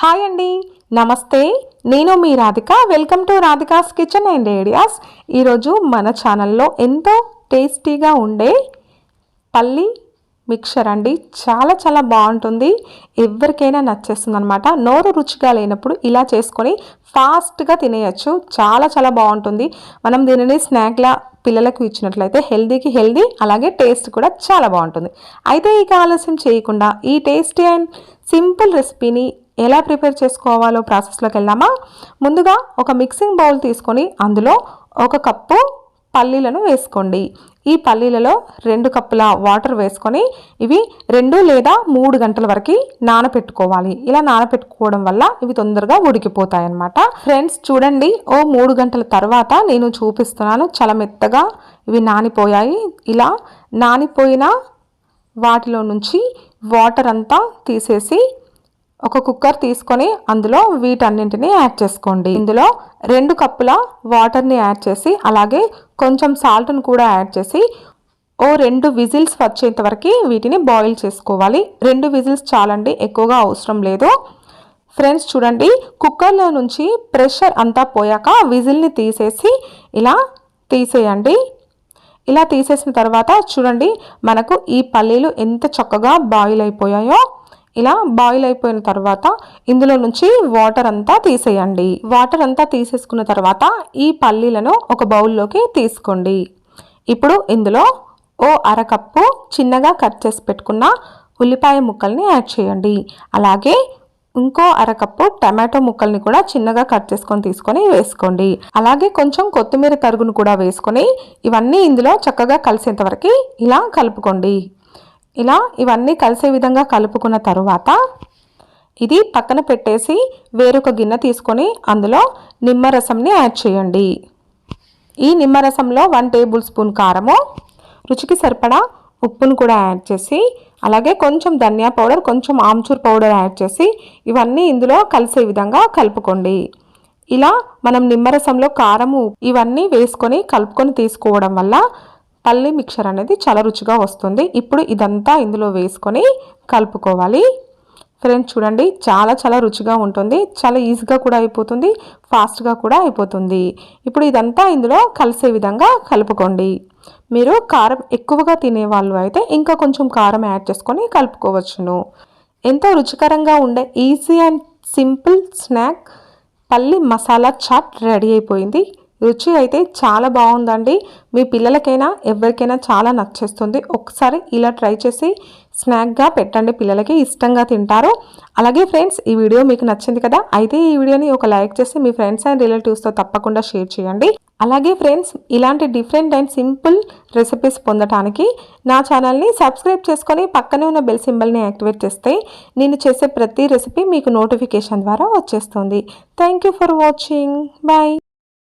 Hi అండి నమస్తే నేను మీ Radhika. Welcome to Radhika's kitchen and ideas ఈరోజు మన ఛానల్లో ఎంతో టేస్టీగా ఉండే పల్లి మిక్చర్ అండి. చాలా చాలా బాగుంటుంది. ఎవరికైనా నచ్చేస్తుంది అనమాట నోరు రుచిగా లేనప్పుడు ఇలా చేసుకొని ఫాస్ట్గా తినేయచ్చు. చాలా చాలా బాగుంటుంది. మనం దీనిని స్నాక్లా పిల్లలకు ఇచ్చినట్లయితే హెల్దీకి హెల్దీ అలాగే టేస్ట్ కూడా చాలా బాగుంటుంది. అయితే ఇక ఆలస్యం చేయకుండా ఈ టేస్టీ అండ్ సింపుల్ రెసిపీని ఎలా ప్రిపేర్ చేసుకోవాలో ప్రాసెస్లోకి వెళ్దామా? ముందుగా ఒక మిక్సింగ్ బౌల్ తీసుకొని అందులో ఒక కప్పు పల్లీలను వేసుకోండి. ఈ పల్లీలలో రెండు కప్పుల వాటర్ వేసుకొని ఇవి రెండు లేదా మూడు గంటల వరకు నానపెట్టుకోవాలి. ఇలా నానపెట్టుకోవడం వల్ల ఇవి తొందరగా ఉడికిపోతాయి అన్నమాట ఫ్రెండ్స్ చూడండి. ఓ మూడు గంటల తర్వాత నేను చూపిస్తున్నాను. చాలా మెత్తగా ఇవి నానిపోయాయి. ఇలా నానిపోయిన వాటిలో నుంచి వాటర్ అంతా తీసేసి ఒక కుక్కర్ తీసుకొని అందులో వీటన్నింటినీ యాడ్ చేసుకోండి. ఇందులో రెండు కప్పుల వాటర్ని యాడ్ చేసి అలాగే కొంచెం సాల్ట్ని కూడా యాడ్ చేసి ఓ రెండు విజిల్స్ వచ్చేంత వరకు వీటిని బాయిల్ చేసుకోవాలి. రెండు విజిల్స్ చాలండి ఎక్కువగా అవసరం లేదు. ఫ్రెండ్స్ చూడండి కుక్కర్లో నుంచి ప్రెషర్ అంతా పోయాక విజిల్ని తీసేసి ఇలా తీసేయండి. ఇలా తీసేసిన తర్వాత చూడండి మనకు ఈ పల్లీలు ఎంత చక్కగా బాయిల్ అయిపోయాయో. ఇలా బాయిల్ అయిపోయిన తర్వాత ఇందులో నుంచి వాటర్ అంతా తీసేయండి. వాటర్ అంతా తీసేసుకున్న తర్వాత ఈ పల్లీలను ఒక బౌల్లోకి తీసుకోండి. ఇప్పుడు ఇందులో ఓ అరకప్పు చిన్నగా కట్ చేసి పెట్టుకున్న ఉల్లిపాయ ముక్కల్ని యాడ్ చేయండి. అలాగే ఇంకో అరకప్పు టమాటో ముక్కల్ని కూడా చిన్నగా కట్ చేసుకొని తీసుకొని వేసుకోండి. అలాగే కొంచెం కొత్తిమీర తరుగును కూడా వేసుకొని ఇవన్నీ ఇందులో చక్కగా కలిసేంత వరకు ఇలా కలుపుకోండి. ఇలా ఇవన్నీ కలిసే విధంగా కలుపుకున్న తరువాత ఇది పక్కన పెట్టేసి వేరొక గిన్నె తీసుకొని అందులో నిమ్మరసంని యాడ్ చేయండి. ఈ నిమ్మరసంలో వన్ టేబుల్ స్పూన్ కారము రుచికి సరిపడా ఉప్పును కూడా యాడ్ చేసి అలాగే కొంచెం ధనియా పౌడర్ కొంచెం ఆమ్చూర్ పౌడర్ యాడ్ చేసి ఇవన్నీ ఇందులో కలిసే విధంగా కలుపుకోండి. ఇలా మనం నిమ్మరసంలో కారము ఇవన్నీ వేసుకొని కలుపుకొని తీసుకోవడం వల్ల పల్లి మిక్చర్ అనేది చాలా రుచిగా వస్తుంది. ఇప్పుడు ఇదంతా ఇందులో వేసుకొని కలుపుకోవాలి. ఫ్రెండ్స్ చూడండి చాలా చాలా రుచిగా ఉంటుంది. చాలా ఈజీగా కూడా అయిపోతుంది. ఫాస్ట్గా కూడా అయిపోతుంది. ఇప్పుడు ఇదంతా ఇందులో కలిసే విధంగా కలుపుకోండి. మీరు కారం ఎక్కువగా తినేవాళ్ళు అయితే ఇంకా కొంచెం కారం యాడ్ చేసుకొని కలుపుకోవచ్చును. ఎంతో రుచికరంగా ఉండే ఈజీ అండ్ సింపుల్ స్నాక్ పల్లి మసాలా చాట్ రెడీ అయిపోయింది. రుచి అయితే చాలా బాగుందండి. మీ పిల్లలకైనా ఎవరికైనా చాలా నచ్చేస్తుంది. ఒకసారి ఇలా ట్రై చేసి స్నాక్గా పెట్టండి పిల్లలకి ఇష్టంగా తింటారు. అలాగే ఫ్రెండ్స్ ఈ వీడియో మీకు నచ్చింది కదా అయితే ఈ వీడియోని ఒక లైక్ చేసి మీ ఫ్రెండ్స్ అండ్ రిలేటివ్స్తో తప్పకుండా షేర్ చేయండి. అలాగే ఫ్రెండ్స్ ఇలాంటి డిఫరెంట్ అండ్ సింపుల్ రెసిపీస్ పొందటానికి నా ఛానల్ని సబ్స్క్రైబ్ చేసుకొని పక్కనే ఉన్న బెల్ సింబల్ని యాక్టివేట్ చేస్తే నేను చేసే ప్రతి రెసిపీ మీకు నోటిఫికేషన్ ద్వారా వచ్చేస్తుంది. Thank you for watching. Bye.